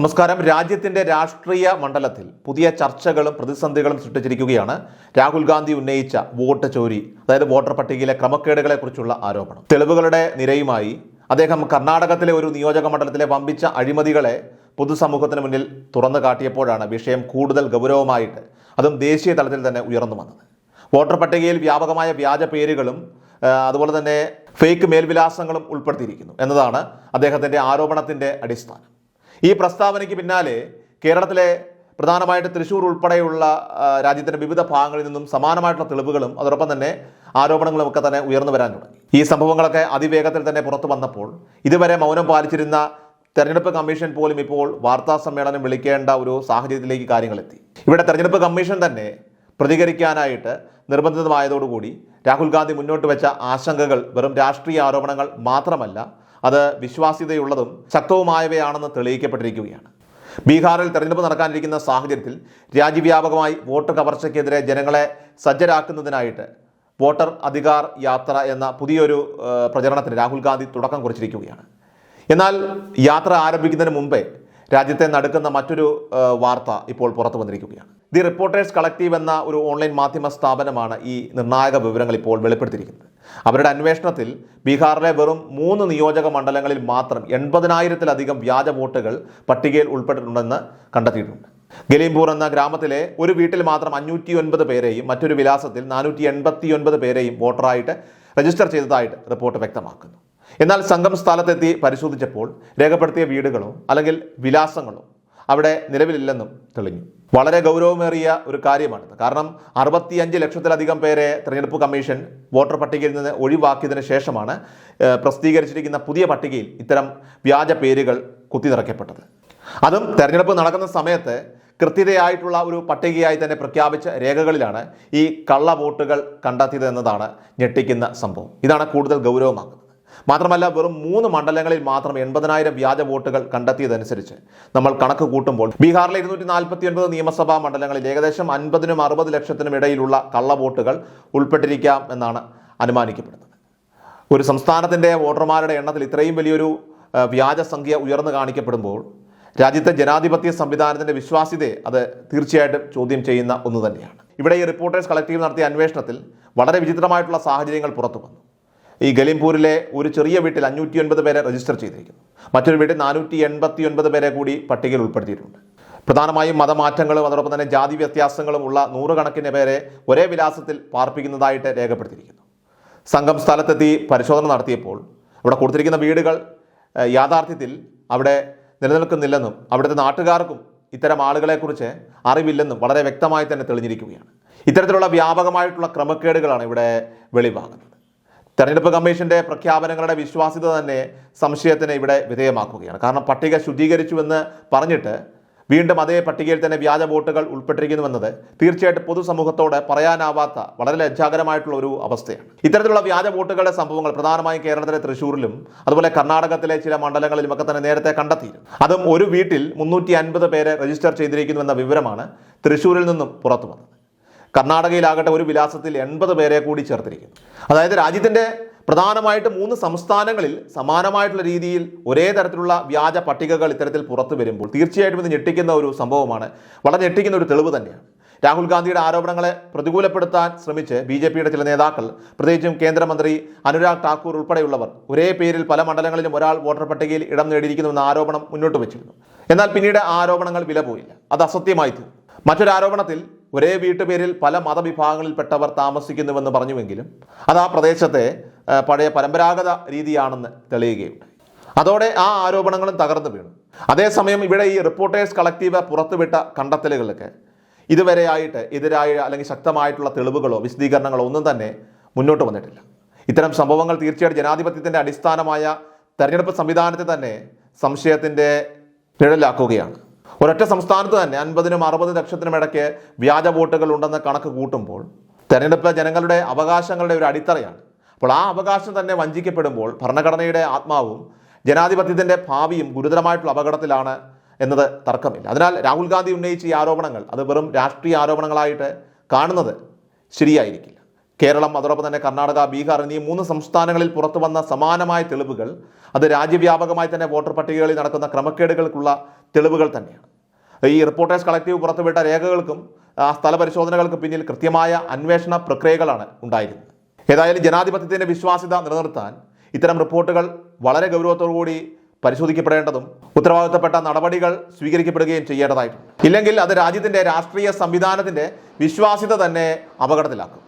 നമസ്കാരം. രാജ്യത്തിന്റെ രാഷ്ട്രീയ മണ്ഡലത്തിൽ പുതിയ ചർച്ചകളും പ്രതിസന്ധികളും സൃഷ്ടിച്ചിരിക്കുകയാണ് രാഹുൽ ഗാന്ധി ഉന്നയിച്ച വോട്ട് ചോരി അതായത് വോട്ടർ പട്ടികയിലെ ക്രമക്കേടുകളെക്കുറിച്ചുള്ള ആരോപണം. തെളിവുകളുടെ നിരയുമായി അദ്ദേഹം കർണാടകത്തിലെ ഒരു നിയോജക മണ്ഡലത്തിലെ വമ്പിച്ച അഴിമതികളെ പൊതുസമൂഹത്തിന് മുന്നിൽ തുറന്നു കാട്ടിയപ്പോഴാണ് വിഷയം കൂടുതൽ ഗൗരവമായിട്ട് അതും ദേശീയ തലത്തിൽ തന്നെ ഉയർന്നു വന്നത്. വോട്ടർ പട്ടികയിൽ വ്യാപകമായ വ്യാജ പേരുകളും അതുപോലെ തന്നെ ഫേക്ക് മേൽവിലാസങ്ങളും ഉൾപ്പെടുത്തിയിരിക്കുന്നു എന്നതാണ് അദ്ദേഹത്തിന്റെ ആരോപണത്തിന്റെ അടിസ്ഥാനം. ഈ പ്രസ്താവനയ്ക്ക് പിന്നാലെ കേരളത്തിലെ പ്രധാനമായിട്ട് തൃശ്ശൂർ ഉൾപ്പെടെയുള്ള രാജ്യത്തിന്റെ വിവിധ ഭാഗങ്ങളിൽ നിന്നും സമാനമായിട്ടുള്ള തെളിവുകളും അതോടൊപ്പം തന്നെ ആരോപണങ്ങളും ഒക്കെ തന്നെ ഉയർന്നു വരാൻ തുടങ്ങി. ഈ സംഭവങ്ങളൊക്കെ അതിവേഗത്തിൽ തന്നെ പുറത്തു വന്നപ്പോൾ ഇതുവരെ മൗനം പാലിച്ചിരുന്ന തെരഞ്ഞെടുപ്പ് കമ്മീഷൻ പോലും ഇപ്പോൾ വാർത്താ സമ്മേളനം വിളിക്കേണ്ട ഒരു സാഹചര്യത്തിലേക്ക് കാര്യങ്ങളെത്തി. ഇവിടെ തെരഞ്ഞെടുപ്പ് കമ്മീഷൻ തന്നെ പ്രതികരിക്കാനായിട്ട് നിർബന്ധിതമായതോടുകൂടി രാഹുൽ ഗാന്ധി മുന്നോട്ട് വെച്ച ആശങ്കകൾ വെറും രാഷ്ട്രീയ ആരോപണങ്ങൾ മാത്രമല്ല അത് വിശ്വാസ്യതയുള്ളതും ശക്തവുമായവയാണെന്ന് തെളിയിക്കപ്പെട്ടിരിക്കുകയാണ്. ബീഹാറിൽ തെരഞ്ഞെടുപ്പ് നടക്കാനിരിക്കുന്ന സാഹചര്യത്തിൽ രാജ്യവ്യാപകമായി വോട്ട് കവർച്ചയ്ക്കെതിരെ ജനങ്ങളെ സജ്ജരാക്കുന്നതിനായിട്ട് വോട്ടർ അധികാർ യാത്ര എന്ന പുതിയൊരു പ്രചരണത്തിന് രാഹുൽ ഗാന്ധി തുടക്കം കുറിച്ചിരിക്കുകയാണ്. എന്നാൽ യാത്ര ആരംഭിക്കുന്നതിന് മുമ്പേ രാജ്യത്തെ നടുക്കുന്ന മറ്റൊരു വാർത്ത ഇപ്പോൾ പുറത്തു വന്നിരിക്കുകയാണ്. ദി റിപ്പോർട്ടേഴ്സ് കളക്റ്റീവ് എന്ന ഒരു ഓൺലൈൻ മാധ്യമ സ്ഥാപനമാണ് ഈ നിർണായക വിവരങ്ങൾ ഇപ്പോൾ വെളിപ്പെടുത്തിയിരിക്കുന്നത്. അവരുടെ അന്വേഷണത്തിൽ ബീഹാറിലെ വെറും മൂന്ന് നിയോജക മണ്ഡലങ്ങളിൽ മാത്രം എൺപതിനായിരത്തിലധികം വ്യാജ വോട്ടുകൾ പട്ടികയിൽ ഉൾപ്പെട്ടിട്ടുണ്ടെന്ന് കണ്ടെത്തിയിട്ടുണ്ട്. ഗലീംപൂർ എന്ന ഗ്രാമത്തിലെ ഒരു വീട്ടിൽ മാത്രം അഞ്ഞൂറ്റി ഒൻപത് പേരെയും മറ്റൊരു വിലാസത്തിൽ നാനൂറ്റി എൺപത്തി ഒൻപത് പേരെയും വോട്ടറായിട്ട് രജിസ്റ്റർ ചെയ്തതായിട്ട് റിപ്പോർട്ട് വ്യക്തമാക്കുന്നു. എന്നാൽ സംഘം സ്ഥലത്തെത്തി പരിശോധിച്ചപ്പോൾ രേഖപ്പെടുത്തിയ വീടുകളോ അല്ലെങ്കിൽ വിലാസങ്ങളോ അവിടെ നിലവിലില്ലെന്നും തെളിഞ്ഞു. വളരെ ഗൗരവമേറിയ ഒരു കാര്യമാണ് കാരണം അറുപത്തിയഞ്ച് ലക്ഷത്തിലധികം പേരെ തെരഞ്ഞെടുപ്പ് കമ്മീഷൻ വോട്ടർ പട്ടികയിൽ നിന്ന് ഒഴിവാക്കിയതിന് ശേഷമാണ് പ്രസിദ്ധീകരിച്ചിരിക്കുന്ന പുതിയ പട്ടികയിൽ ഇത്തരം വ്യാജ പേരുകൾ കുത്തി നിറയ്ക്കപ്പെട്ടത് അതും തെരഞ്ഞെടുപ്പ് നടക്കുന്ന സമയത്ത് കൃത്യതയായിട്ടുള്ള ഒരു പട്ടികയായി തന്നെ പ്രഖ്യാപിച്ച രേഖകളിലാണ് ഈ കള്ള വോട്ടുകൾ കണ്ടെത്തിയത് എന്നതാണ് ഞെട്ടിക്കുന്ന സംഭവം. ഇതാണ് കൂടുതൽ ഗൗരവമാക്കുന്നത് മാത്രമല്ല വെറും മൂന്ന് മണ്ഡലങ്ങളിൽ മാത്രം എൺപതിനായിരം വ്യാജ വോട്ടുകൾ കണ്ടെത്തിയതനുസരിച്ച് നമ്മൾ കണക്ക് കൂട്ടുമ്പോൾ ബീഹാറിലെ ഇരുന്നൂറ്റി നാൽപ്പത്തി ഒൻപത് നിയമസഭാ മണ്ഡലങ്ങളിൽ ഏകദേശം അൻപതിനും അറുപത് ലക്ഷത്തിനും ഇടയിലുള്ള കള്ള വോട്ടുകൾ ഉൾപ്പെട്ടിരിക്കാം എന്നാണ് അനുമാനിക്കപ്പെടുന്നത്. ഒരു സംസ്ഥാനത്തിന്റെ വോട്ടർമാരുടെ എണ്ണത്തിൽ ഇത്രയും വലിയൊരു വ്യാജസംഖ്യ വ്യാജ സംഖ്യ ഉയർന്നു കാണിക്കപ്പെടുമ്പോൾ രാജ്യത്തെ ജനാധിപത്യ സംവിധാനത്തിന്റെ വിശ്വാസ്യതയെ അത് തീർച്ചയായിട്ടും ചോദ്യം ചെയ്യുന്ന ഒന്ന് തന്നെയാണ്. ഇവിടെ ഈ റിപ്പോർട്ടേഴ്സ് കളക്റ്റീവ് നടത്തിയ അന്വേഷണത്തിൽ വളരെ വിചിത്രമായിട്ടുള്ള സാഹചര്യങ്ങൾ പുറത്തു വന്നു. ഈ ഗലിംപൂരിലെ ഒരു ചെറിയ വീട്ടിൽ അഞ്ഞൂറ്റി ഒൻപത് പേരെ രജിസ്റ്റർ ചെയ്തിരിക്കുന്നു. മറ്റൊരു വീട്ടിൽ നാനൂറ്റി എൺപത്തി ഒൻപത് പേരെ കൂടി പട്ടികയിൽ ഉൾപ്പെടുത്തിയിട്ടുണ്ട്. പ്രധാനമായും മതമാറ്റങ്ങളും അതോടൊപ്പം തന്നെ ജാതി വ്യത്യാസങ്ങളും ഉള്ള നൂറുകണക്കിന് പേരെ ഒരേ വിലാസത്തിൽ പാർപ്പിക്കുന്നതായിട്ട് രേഖപ്പെടുത്തിയിരിക്കുന്നു. സംഘം സ്ഥലത്തെത്തി പരിശോധന നടത്തിയപ്പോൾ അവിടെ കൊടുത്തിരിക്കുന്ന വീടുകൾ യാഥാർത്ഥ്യത്തിൽ അവിടെ നിലനിൽക്കുന്നില്ലെന്നും അവിടുത്തെ നാട്ടുകാർക്കും ഇത്തരം ആളുകളെക്കുറിച്ച് അറിവില്ലെന്നും വളരെ വ്യക്തമായി തന്നെ തെളിഞ്ഞിരിക്കുകയാണ്. ഇത്തരത്തിലുള്ള വ്യാപകമായിട്ടുള്ള ക്രമക്കേടുകളാണ് ഇവിടെ വെളിവാകുന്നത്. തെരഞ്ഞെടുപ്പ് കമ്മീഷന്റെ പ്രഖ്യാപനങ്ങളുടെ വിശ്വാസ്യത തന്നെ സംശയത്തിന് ഇവിടെ വിധേയമാക്കുകയാണ്. കാരണം പട്ടിക ശുദ്ധീകരിച്ചുവെന്ന് പറഞ്ഞിട്ട് വീണ്ടും അതേ പട്ടികയിൽ തന്നെ വ്യാജ വോട്ടുകൾ ഉൾപ്പെട്ടിരിക്കുന്നുവെന്നത് തീർച്ചയായിട്ടും പൊതുസമൂഹത്തോട് പറയാനാവാത്ത വളരെ ലജ്ജാകരമായിട്ടുള്ള ഒരു അവസ്ഥയാണ്. ഇത്തരത്തിലുള്ള വ്യാജ വോട്ടുകളുടെ സംഭവങ്ങൾ പ്രധാനമായും കേരളത്തിലെ തൃശ്ശൂരിലും അതുപോലെ കർണാടകത്തിലെ ചില മണ്ഡലങ്ങളിലും ഒക്കെ തന്നെ നേരത്തെ കണ്ടെത്തിയിരുന്നു. അതും ഒരു വീട്ടിൽ മുന്നൂറ്റി പേരെ രജിസ്റ്റർ ചെയ്തിരിക്കുന്നുവെന്ന വിവരമാണ് തൃശ്ശൂരിൽ നിന്നും പുറത്തു വന്നത് കർണാടകയിലാകട്ടെ ഒരു വിലാസത്തിൽ എൺപത് പേരെ കൂടി ചേർത്തിരിക്കുന്നു. അതായത് രാജ്യത്തിന്റെ പ്രധാനമായിട്ട് മൂന്ന് സംസ്ഥാനങ്ങളിൽ സമാനമായിട്ടുള്ള രീതിയിൽ ഒരേ തരത്തിലുള്ള വ്യാജ പട്ടികകൾ ഇത്തരത്തിൽ പുറത്തു വരുമ്പോൾ തീർച്ചയായിട്ടും ഇത് ഞെട്ടിക്കുന്ന ഒരു സംഭവമാണ്. വളരെ ഞെട്ടിക്കുന്ന ഒരു തെളിവ് തന്നെയാണ്. രാഹുൽ ഗാന്ധിയുടെ ആരോപണങ്ങളെ പ്രതികൂലപ്പെടുത്താൻ ശ്രമിച്ച് ബി ജെ പിയുടെ ചില നേതാക്കൾ പ്രത്യേകിച്ചും കേന്ദ്രമന്ത്രി അനുരാഗ് ഠാക്കൂർ ഉൾപ്പെടെയുള്ളവർ ഒരേ പേരിൽ പല മണ്ഡലങ്ങളിലും ഒരാൾ വോട്ടർ പട്ടികയിൽ ഇടം നേടിയിരിക്കുന്നുവെന്ന ആരോപണം മുന്നോട്ട് വെച്ചിരുന്നു. എന്നാൽ പിന്നീട് ആ ആരോപണങ്ങൾ വില പോയില്ല. അത് അസത്യമായി തീർന്നു. മറ്റൊരു ആരോപണത്തിൽ ഒരേ വീട്ടുപേരിൽ പല മതവിഭാഗങ്ങളിൽപ്പെട്ടവർ താമസിക്കുന്നുവെന്ന് പറഞ്ഞുവെങ്കിലും അത് ആ പ്രദേശത്തെ പഴയ പരമ്പരാഗത രീതിയാണെന്ന് തെളിയുകയുണ്ടായി. അതോടെ ആ ആരോപണങ്ങളും തകർന്നു വീണു. അതേസമയം ഇവിടെ ഈ റിപ്പോർട്ടേഴ്സ് കളക്റ്റീവ് പുറത്തുവിട്ട കണ്ടെത്തലുകൾക്ക് ഇതുവരെയായിട്ട് എതിരായ അല്ലെങ്കിൽ ശക്തമായിട്ടുള്ള തെളിവുകളോ വിശദീകരണങ്ങളോ ഒന്നും തന്നെ മുന്നോട്ട് വന്നിട്ടില്ല. ഇത്തരം സംഭവങ്ങൾ തീർച്ചയായിട്ടും ജനാധിപത്യത്തിന്റെ അടിസ്ഥാനമായ തെരഞ്ഞെടുപ്പ് സംവിധാനത്തെ തന്നെ സംശയത്തിന്റെ നിഴലാക്കുകയാണ്. ഒരൊറ്റ സംസ്ഥാനത്ത് തന്നെ അൻപതിനും അറുപത് ലക്ഷത്തിനും ഇടയ്ക്ക് വ്യാജ വോട്ടുകൾ ഉണ്ടെന്ന് കണക്ക് കൂട്ടുമ്പോൾ തെരഞ്ഞെടുപ്പ് ജനങ്ങളുടെ അവകാശങ്ങളുടെ ഒരു അടിത്തറയാണ്. അപ്പോൾ ആ അവകാശം തന്നെ വഞ്ചിക്കപ്പെടുമ്പോൾ ഭരണഘടനയുടെ ആത്മാവും ജനാധിപത്യത്തിന്റെ ഭാവിയും ഗുരുതരമായിട്ടുള്ള അപകടത്തിലാണ് എന്നത് തർക്കമില്ല. അതിനാൽ രാഹുൽ ഗാന്ധി ഉന്നയിച്ച ഈ ആരോപണങ്ങൾ അത് വെറും രാഷ്ട്രീയ ആരോപണങ്ങളായിട്ട് കാണുന്നത് ശരിയായിരിക്കില്ല. കേരളം അതോടൊപ്പം തന്നെ കർണാടക ബീഹാർ എന്നീ മൂന്ന് സംസ്ഥാനങ്ങളിൽ പുറത്തു വന്ന സമാനമായ തെളിവുകൾ അത് രാജ്യവ്യാപകമായി തന്നെ വോട്ടർ പട്ടികകളിൽ നടക്കുന്ന ക്രമക്കേടുകൾക്കുള്ള തെളിവുകൾ തന്നെയാണ്. ഈ റിപ്പോർട്ടേഴ്സ് കളക്റ്റീവ് പുറത്തുവിട്ട രേഖകൾക്കും സ്ഥല പരിശോധനകൾക്ക് പിന്നിൽ കൃത്യമായ അന്വേഷണ പ്രക്രിയകളാണ് ഉണ്ടായിരുന്നത്. ഏതായാലും ജനാധിപത്യത്തിന്റെ വിശ്വാസ്യത നിലനിർത്താൻ ഇത്തരം റിപ്പോർട്ടുകൾ വളരെ ഗൗരവത്തോടുകൂടി പരിശോധിക്കപ്പെടേണ്ടതും ഉത്തരവാദിത്തപ്പെട്ട നടപടികൾ സ്വീകരിക്കപ്പെടുകയും ചെയ്യേണ്ടതായിട്ടുണ്ട്. ഇല്ലെങ്കിൽ അത് രാജ്യത്തിന്റെ രാഷ്ട്രീയ സംവിധാനത്തിന്റെ വിശ്വാസ്യത തന്നെ അപകടത്തിലാക്കും.